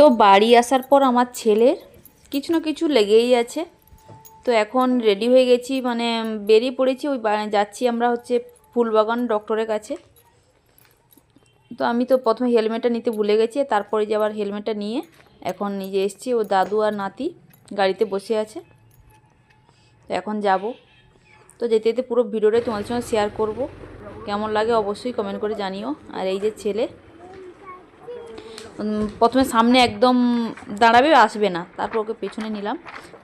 তো বাড়ি আসার পর আমার ছেলের কিছু না কিছু লেগেই আছে। তো এখন রেডি হয়ে গেছি মানে বেরিয়ে পড়েছি, ওই যাচ্ছি আমরা হচ্ছে ফুলবাগান ডক্টরের কাছে। তো আমি তো প্রথমে হেলমেটটা নিতে ভুলে গেছি, তারপরে যে আবার হেলমেটটা নিয়ে এখন নিজে এসেছি, ও দাদু আর নাতি গাড়িতে বসে আছে। তো এখন যাব। তো যেতে যেতে পুরো ভিডিওটাই তোমাদের সঙ্গে শেয়ার করব। কেমন লাগে অবশ্যই কমেন্ট করে জানিও। আর এই যে ছেলে প্রথমে সামনে একদম দাঁড়াবে, আসবে না। তারপর ওকে পেছনে নিলাম।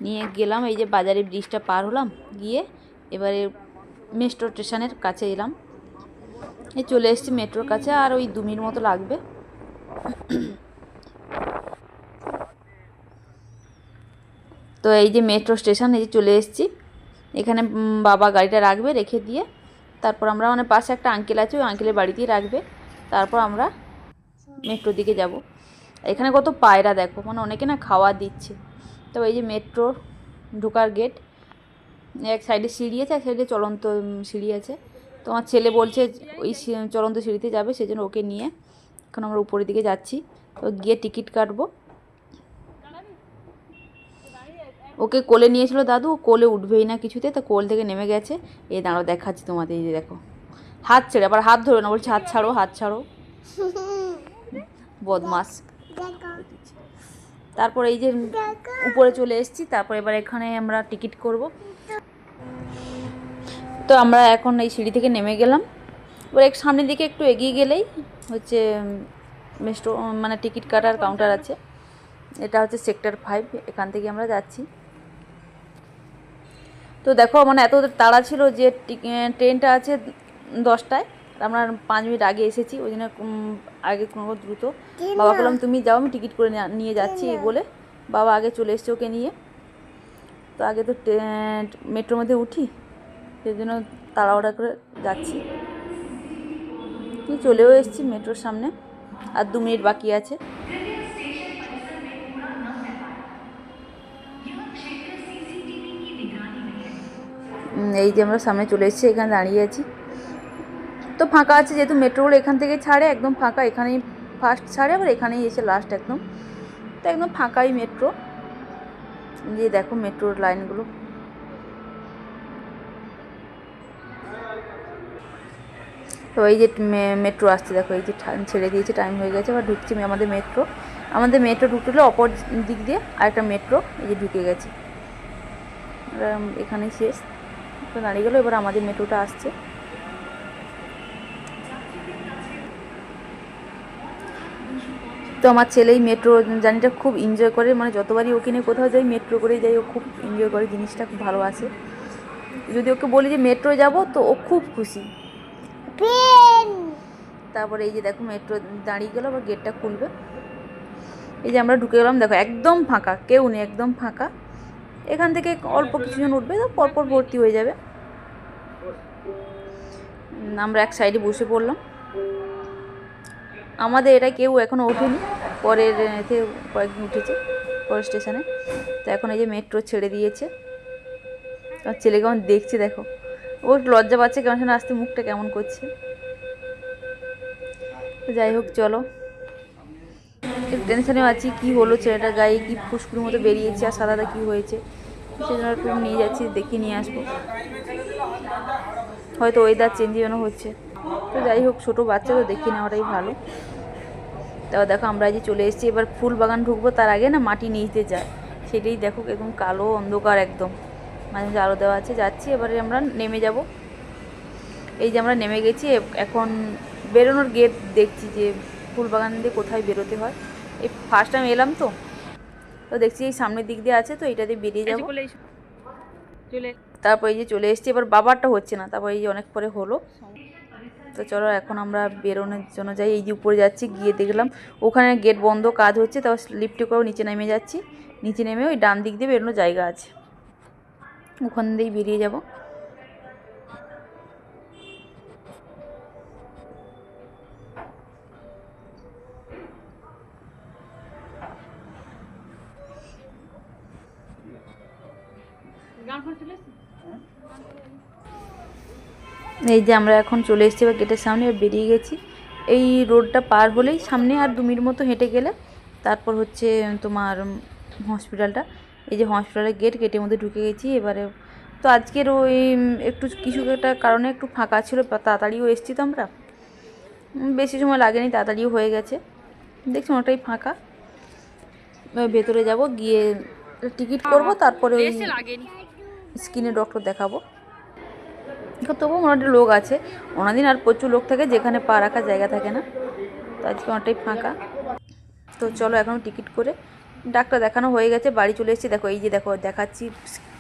নিয়ে গেলাম, এই যে বাজারে ব্রিজটা পার হলাম। গিয়ে এবারে মেট্রো স্টেশনের কাছে এলাম। এই চলে এসেছি মেট্রোর কাছে, আর ওই দু মিনিট মতো লাগবে। তো এই যে মেট্রো স্টেশন এই যে চলে এসেছি। এখানে বাবা গাড়িটা রাখবে, রেখে দিয়ে। তারপর আমরা মানে পাশে একটা আঙ্কেল আছে, ওই আঙ্কেলের বাড়িতেই রাখবে। তারপর আমরা মেট্রোর দিকে যাব। এখানে কত পায়রা দেখো মানে অনেকে না খাওয়া দিচ্ছে। তো এই যে মেট্রো ঢোকার গেট এক সাইডে সিঁড়ি আছে, এক সাইডে চলন্ত সিঁড়ি আছে। তো আমার ছেলে বলছে ওই চলন্ত সিঁড়িতে যাবে, সেজন্য ওকে নিয়ে এখন আমরা উপরের দিকে যাচ্ছি। তো গিয়ে টিকিট কাটবো। ওকে কোলে নিয়েছিল দাদু কোলে উঠবেই না কিছুতে, তো কোল থেকে নেমে গেছে। এই দাঁড়ো দেখাচ্ছি তোমাদের, এই দেখো। হাত ছেড়ে, আবার হাত ধরে না, বলছে হাত ছাড়ো হাত ছাড়ো। বদমাস। তারপর এই যে উপরে চলে এসেছি তারপর এবার এখানে আমরা টিকিট করব। তো আমরা এখন এই সিঁড়ি থেকে নেমে গেলাম। এবার এক সামনের দিকে একটু এগিয়ে গেলেই হচ্ছে মেস্টো মানে টিকিট কাটার কাউন্টার আছে। এটা হচ্ছে সেক্টর ফাইভ এখান থেকে আমরা যাচ্ছি। তো দেখো মানে এত তাড়া ছিল যে ট্রেনটা আছে দশটায়। আমরা পাঁচ মিনিট আগে এসেছি ওই জন্য আগে কোনো দ্রুত। বাবা বললাম তুমি যাও আমি টিকিট করে নিয়ে- যাচ্ছি এই বলে। বাবা আগে চলে এসছে ওকে নিয়ে। তো আগে তো মেট্রোর মধ্যে উঠি সেই জন্য তাড়াহুড়া করে যাচ্ছি। চলেও এসেছি মেট্রোর সামনে আর দু মিনিট বাকি আছে। এই যে আমরা সামনে চলে এসেছি এখানে দাঁড়িয়ে আছি। তো ফাঁকা আছে, যেহেতু মেট্রোগুলো এখান থেকে ছাড়ে, একদম ফাঁকা, এখানেই ফার্স্ট ছাড়ে, আবার এখানেই এসে লাস্ট একদম। তো একদম ফাঁকাই মেট্রো যে দেখো মেট্রোর লাইনগুলো তো এই যে মেট্রো আসছে, দেখো এই যে ছেড়ে দিয়েছে টাইম হয়ে গেছে, আবার ঢুকছে আমাদের মেট্রো আমাদের মেট্রো ঢুকলে অপর দিক দিয়ে আরেকটা মেট্রো এই যে ঢুকে গেছে। এখানেই শেষ। তো দাঁড়িয়ে গেলো, এবার আমাদের মেট্রোটা আসছে। তো আমার ছেলে এই মেট্রো জার্নিটা খুব এনজয় করে। মানে যতবারই ওকে নিয়ে কোথাও যাই মেট্রো করেই যাই ও খুব এনজয় করে জিনিসটা খুব ভালোবাসে যদি ওকে বলি যে মেট্রো যাব তো ও খুব খুশি। তারপরে এই যে দেখো মেট্রো দাঁড়িয়ে গেলো আবার গেটটা খুলবে। এই যে আমরা ঢুকে গেলাম দেখো একদম ফাঁকা কেউ নেই একদম ফাঁকা। এখান থেকে অল্প কিছুজন উঠবে তো পরপর ভর্তি হয়ে যাবে। আমরা এক সাইডে বসে পড়লাম। আমাদের এটা কেউ এখনও ওঠেনি। পরের এতে কয়েকদিন উঠেছে পরের স্টেশনে। তো এখন এই যে মেট্রো ছেড়ে দিয়েছে। আর ছেলে কেমন দেখছে দেখো। ও লজ্জা পাচ্ছে কেমন সেখানে আসতে মুখটা কেমন করছে। যাই হোক, চলো। একটু টেনশনে আছি, কি হলো ছেলেটার গায়ে, কি ফুসকুড়ির মতো বেরিয়েছে আর সাদাটা কি হয়েছে। সেই জন্য একটু নিয়ে যাচ্ছি দেখিয়ে নিয়ে আসব। হয়তো ওয়েদার চেঞ্জের জন্য হচ্ছে। তো যাই হোক ছোটো বাচ্চা তো দেখিয়ে নেওয়াটাই ভালো। তারপর দেখো আমরা যে চলে এসেছি এবার ফুল বাগান ঢুকবো তার আগে না মাটি নিচতে যায়। সেটাই দেখো একদম কালো অন্ধকার একদম। মাঝে মাঝে আলো দেওয়া আছে যাচ্ছি এবারে আমরা নেমে যাব। এই যে আমরা নেমে গেছি এখন বেরোনোর গেট দেখছি যে ফুল বাগান দিয়ে কোথায় বেরোতে হয়। এই ফার্স্ট টাইম এলাম তো তো দেখছি এই সামনের দিক দিয়ে আছে তো এটা দিয়ে বেরিয়ে যাব। চলে তারপর এই যে চলে এসেছি এবার বাবারটা হচ্ছে না তারপর এই যে অনেক পরে হলো। তো চলো এখন আমরা বেরোনোর জন্য যাই। এই যে উপরে যাচ্ছি, গিয়ে দেখলাম ওখানে গেট বন্ধ, কাজ হচ্ছে তারপর লিফটে করেও নিচে নেমে যাচ্ছি। নিচে নেমে ওই ডান দিক দিয়ে বেরোনোর জায়গা আছে। ওখান দিয়েই বেরিয়ে যাব। গান এসেছে? এই যে আমরা এখন চলে এসেছি এবার গেটের সামনে বেরিয়ে গেছি। এই রোডটা পার হলেই সামনে আর দু মিনিট মতো হেঁটে গেলে তারপর হচ্ছে তোমার হসপিটালটা। এই যে হসপিটালের গেট গেটের মধ্যে ঢুকে গেছি। এবারে তো আজকের ওই একটু কিছু একটা কারণে একটু ফাঁকা ছিল তাড়াতাড়িও এসছি তো আমরা। বেশি সময় লাগেনি তাড়াতাড়িও হয়ে গেছে। দেখছি ওটাই ফাঁকা। ভেতরে যাব গিয়ে টিকিট করব তারপরে ওই স্কিনে ডক্টর দেখাবো। তবুও মোটামুটি লোক আছে। অন্যদিন আর প্রচুর লোক থাকে, যেখানে পা রাখার জায়গা থাকে না। তো আজকে অনেকটাই ফাঁকা। তো চলো এখন টিকিট করে ডাক্তার দেখানো হয়ে গেছে, বাড়ি চলে এসেছি। দেখো, এই যে দেখো, দেখাচ্ছি।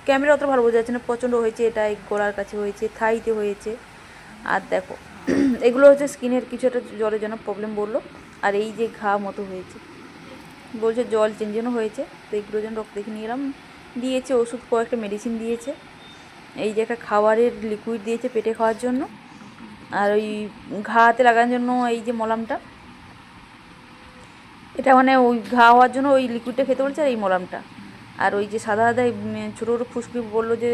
ক্যামেরা অত ভালো বোঝা যাচ্ছে না, প্রচণ্ড হয়েছে এটা, এই গলার কাছে হয়েছে, থাইতে হয়েছে। আর দেখো, এগুলো হচ্ছে স্কিনের কিছু একটা জলের জন্য প্রবলেম বলল। আর এই যে ঘা মতো হয়েছে। বলছে জল চেঞ্জ জন্য হয়েছে। তো এইগুলোর জন্য রক্ত দেখে নিয়ে এলাম। দিয়েছে ওষুধ, কয়েকটা মেডিসিন দিয়েছে। এই যে একটা খাবারের লিকুইড দিয়েছে পেটে খাওয়ার জন্য। আর ওই ঘাতে লাগানোর জন্য এই যে মলমটা। এটা মানে ওই ঘা হওয়ার জন্য ওই লিকুইডটা খেতে বলছে আর এই মলমটা। আর ওই যে সাদা সাদা ছোটো ছোটো ফুসকি বলল যে,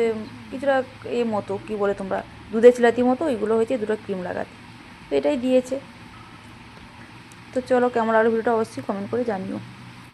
কিছুটা এ মতো, কি বলে তোমরা, দুধের চিলাতি মতো ওইগুলো হয়েছে, দুটো ক্রিম লাগাতে। তো এটাই দিয়েছে। তো চলো কেমন আরও ভিডিওটা অবশ্যই কমেন্ট করে জানিও।